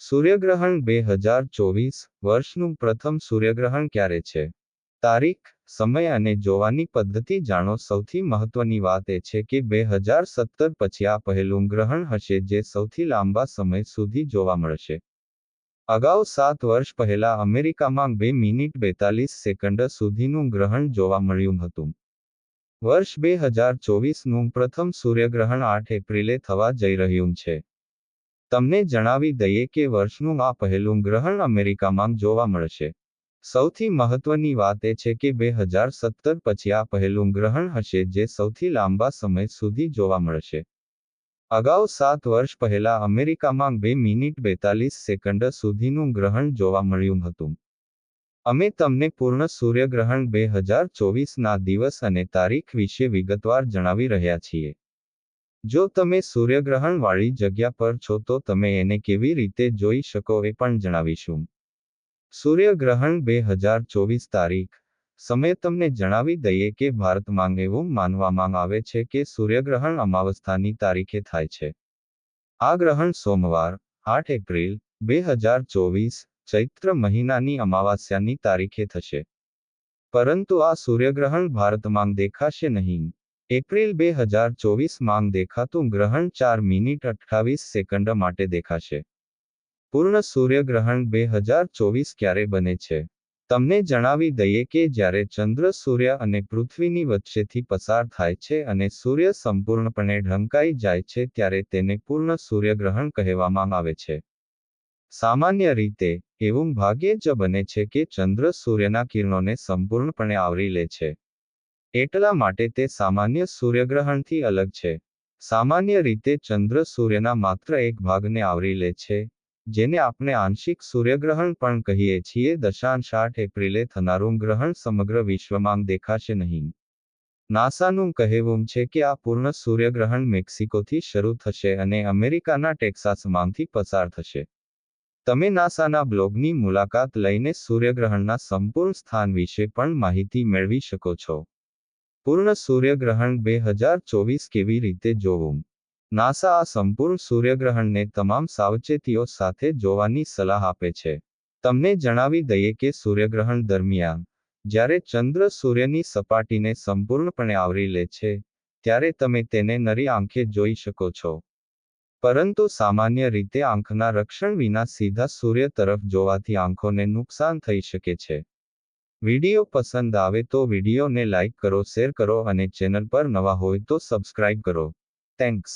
સૂર્યગ્રહણ બે હજાર ચોવીસ વર્ષનું પ્રથમ સૂર્યગ્રહણ ક્યારે છે? તારીખ, સમય અને જોવાની પદ્ધતિ જાણો. સૌથી મહત્વની વાત એ છે કે બે હજાર સત્તર પછી આ પહેલું ગ્રહણ હશે જે સૌથી લાંબા સમય સુધી જોવા મળશે. અગાઉ સાત વર્ષ પહેલા અમેરિકામાં બે મિનિટ બેતાલીસ સેકન્ડ સુધીનું ગ્રહણ જોવા મળ્યું હતું. વર્ષ બે હજાર ચોવીસનું પ્રથમ સૂર્યગ્રહણ આઠ એપ્રિલે થવા જઈ રહ્યું છે. તમને જણાવી દઈએ કે વર્ષનું આ પહેલું ગ્રહણ અમેરિકામાં જોવા મળશે. સૌથી મહત્વની વાત એ છે કે બે હજાર સત્તર પછી આ પહેલું ગ્રહણ હશે જે સૌથી લાંબા સમય સુધી જોવા મળશે. અગાઉ સાત વર્ષ પહેલા અમેરિકામાં બે મિનિટ બેતાલીસ સેકન્ડ સુધીનું ગ્રહણ જોવા મળ્યું હતું. અમે તમને પૂર્ણ સૂર્યગ્રહણ બે હજાર ચોવીસના દિવસ અને તારીખ વિશે વિગતવાર જણાવી રહ્યા છીએ. જો તમે સૂર્યગ્રહણ વાળી જગ્યા પર છો તો તમે એને કેવી રીતે જોઈ શકો એ પણ જણાવીશું. સૂર્યગ્રહણ બે હજાર ચોવીસ તારીખ. સમય તમને જણાવી દઈએ કે ભારતમાં એવું માનવામાં આવે છે કે સૂર્યગ્રહણ અમાવસ્થાની તારીખે થાય છે. આ ગ્રહણ સોમવાર, આઠ એપ્રિલ, બે હજાર ચોવીસ, ચૈત્ર મહિનાની અમાવાસ્યાની તારીખે થશે. પરંતુ આ સૂર્યગ્રહણ ભારતમાં દેખાશે નહીં. એપ્રિલ બે હજાર ચોવીસમાં દેખાતું ગ્રહણ ચાર મિનિટ અઠ્ઠાવીસ સેકન્ડ માટે દેખાશે. પૂર્ણ સૂર્યગ્રહણ બે હજાર ચોવીસ ક્યારે બને છે? તમને જણાવી દઈએ કે જ્યારે ચંદ્ર, સૂર્ય અને પૃથ્વીની વચ્ચેથી પસાર થાય છે અને સૂર્ય સંપૂર્ણપણે ઢંકાઈ જાય છે ત્યારે તેને પૂર્ણ સૂર્યગ્રહણ કહેવામાં આવે છે. સામાન્ય રીતે, એવું ભાગ્યે જ બને છે કે ચંદ્ર સૂર્યના કિરણોને સંપૂર્ણપણે આવરી લે છે. એટલા માટે તે સામાન્ય સૂર્યગ્રહણથી અલગ છે. સામાન્ય રીતે ચંદ્ર સૂર્યના માત્ર એક ભાગને આવરી લે છે, જેને આપણે આંશિક સૂર્યગ્રહણ પણ કહીએ છીએ. દશાંશ આઠ એપ્રિલે થનારું ગ્રહણ સમગ્ર વિશ્વમાં દેખાશે નહીં. નાસાનું કહેવું છે કે આ પૂર્ણ સૂર્યગ્રહણ મેક્સિકોથી શરૂ થશે અને અમેરિકાના ટેક્સાસમાંથી પસાર થશે. તમે નાસાના બ્લોગની મુલાકાત લઈને સૂર્યગ્રહણના સંપૂર્ણ સ્થાન વિશે પણ માહિતી મેળવી શકો છો. પૂર્ણ સૂર્યગ્રહણ બે હજાર ચોવીસ કેવી રીતે જોવું? નાસા આ સંપૂર્ણ સૂર્યગ્રહણને તમામ સાવચેતીઓ સાથે જોવાની સલાહ આપે છે. તમને જણાવી દઈએ કે સૂર્યગ્રહણ દરમિયાન, જ્યારે ચંદ્ર સૂર્યની સપાટીને સંપૂર્ણપણે આવરી લે છે, ત્યારે તમે તેને નરી આંખે જોઈ શકો છો. પરંતુ સામાન્ય રીતે આંખના રક્ષણ વિના સીધા સૂર્ય તરફ જોવાથી આંખોને નુકસાન થઈ શકે છે. વિડિયો પસંદ આવે તો વિડીયોને લાઇક કરો, શેર કરો અને ચેનલ પર નવા હોય તો સબસ્ક્રાઇબ કરો. થેન્ક્સ